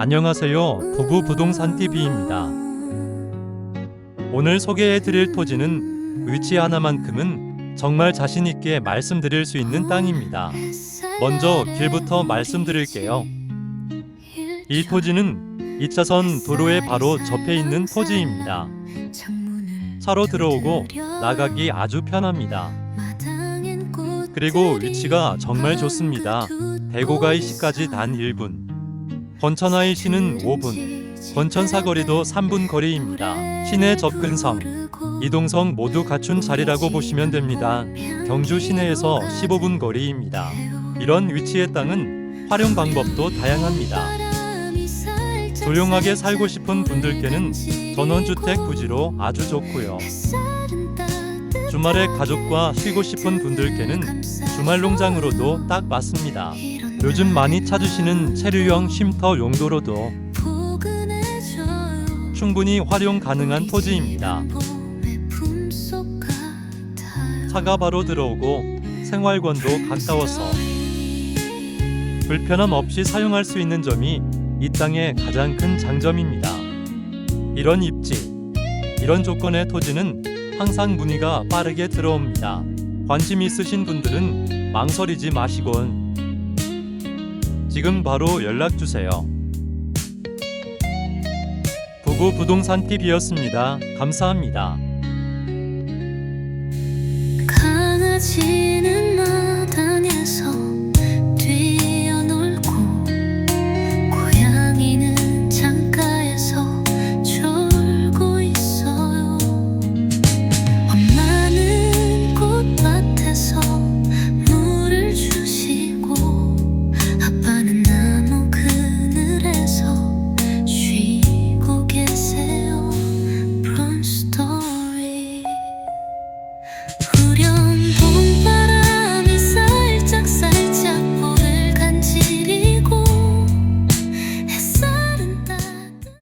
안녕하세요. 부부 부동산 TV입니다. 오늘 소개해 드릴 토지는 위치 하나만큼은 정말 자신 있게 말씀드릴 수 있는 땅입니다. 먼저 길부터 말씀드릴게요. 이 토지는 2차선 도로에 바로 접해 있는 토지입니다. 차로 들어오고 나가기 아주 편합니다. 그리고 위치가 정말 좋습니다. 대고가이시까지 단 1분, 권천하이시는 5분, 권천 사거리도 3분 거리입니다. 시내 접근성, 이동성 모두 갖춘 자리라고 보시면 됩니다. 경주 시내에서 15분 거리입니다. 이런 위치의 땅은 활용 방법도 다양합니다. 조용하게 살고 싶은 분들께는 전원주택 부지로 아주 좋고요. 주말에 가족과 쉬고 싶은 분들께는 주말 농장으로도 딱 맞습니다. 요즘 많이 찾으시는 체류형 쉼터 용도로도 충분히 활용 가능한 토지입니다. 차가 바로 들어오고 생활권도 가까워서 불편함 없이 사용할 수 있는 점이 이 땅의 가장 큰 장점입니다. 이런 입지, 이런 조건의 토지는 항상 문의가 빠르게 들어옵니다. 관심 있으신 분들은 망설이지 마시곤 지금 바로 연락 주세요. 부부 부동산 TV였습니다. 감사합니다. 강아지는 나